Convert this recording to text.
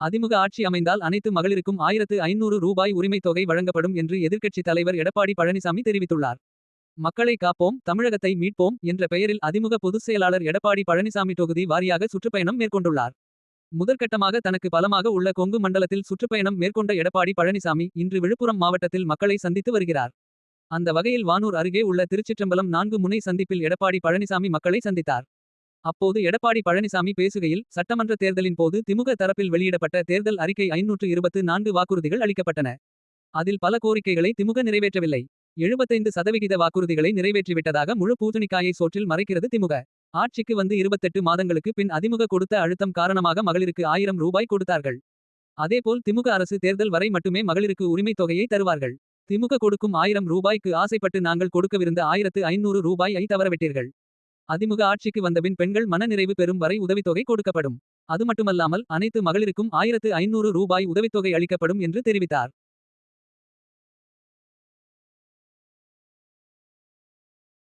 அதிமுக ஆட்சி அமைந்தால் அனைத்து மகளிருக்கும் ஆயிரத்து ஐநூறு ரூபாய் உரிமைத் தொகை வழங்கப்படும் என்று எதிர்க்கட்சித் தலைவர் எடப்பாடி பழனிசாமி தெரிவித்துள்ளார். மக்களை காப்போம் தமிழகத்தை மீட்போம் என்ற பெயரில் அதிமுக பொதுச் செயலாளர் எடப்பாடி பழனிசாமி தொகுதி வாரியாக சுற்றுப்பயணம் மேற்கொண்டுள்ளார். முதற்கட்டமாக தனக்கு பலமாக உள்ள கொங்கு மண்டலத்தில் சுற்றுப்பயணம் மேற்கொண்ட எடப்பாடி பழனிசாமி இன்று விழுப்புரம் மாவட்டத்தில் மக்களை சந்தித்து வருகிறார். அந்த வகையில் வானூர் அருகே உள்ள திருச்சிற்றம்பலம் நான்கு முனை சந்திப்பில் எடப்பாடி பழனிசாமி மக்களை சந்தித்தார். அப்போது எடப்பாடி பழனிசாமி பேசுகையில் சட்டமன்ற தேர்தலின் போது திமுக தரப்பில் வெளியிடப்பட்ட தேர்தல் அறிக்கை ஐநூற்று இருபத்து நான்கு வாக்குறுதிகள் அளிக்கப்பட்டன. அதில் பல கோரிக்கைகளை திமுக நிறைவேற்றவில்லை. 75 சதவிகித வாக்குறுதிகளை நிறைவேற்றிவிட்டதாக முழு பூசணிக்காயை சோற்றில் மறைக்கிறது திமுக. ஆட்சிக்கு வந்து 28 மாதங்களுக்கு பின் அதிமுக கொடுத்த அழுத்தம் காரணமாக மகளிருக்கு ஆயிரம் ரூபாய் கொடுத்தார்கள். அதேபோல் திமுக அரசு தேர்தல் வரை மட்டுமே மகளிருக்கு உரிமைத் தொகையை தருவார்கள். திமுக கொடுக்கும் ஆயிரம் ரூபாய்க்கு ஆசைப்பட்டு நாங்கள் கொடுக்கவிருந்த ஆயிரத்து ஐநூறு ரூபாய் ஐ தவறவிட்டீர்கள். அதிமுக ஆட்சிக்கு வந்தபின் பெண்கள் மன நிறைவு பெறும் வரை உதவித்தொகை கொடுக்கப்படும். அதுமட்டுமல்லாமல் அனைத்து மகளிருக்கும் ஆயிரத்து ஐநூறு ரூபாய் உதவித்தொகை அளிக்கப்படும் என்று தெரிவித்தார்.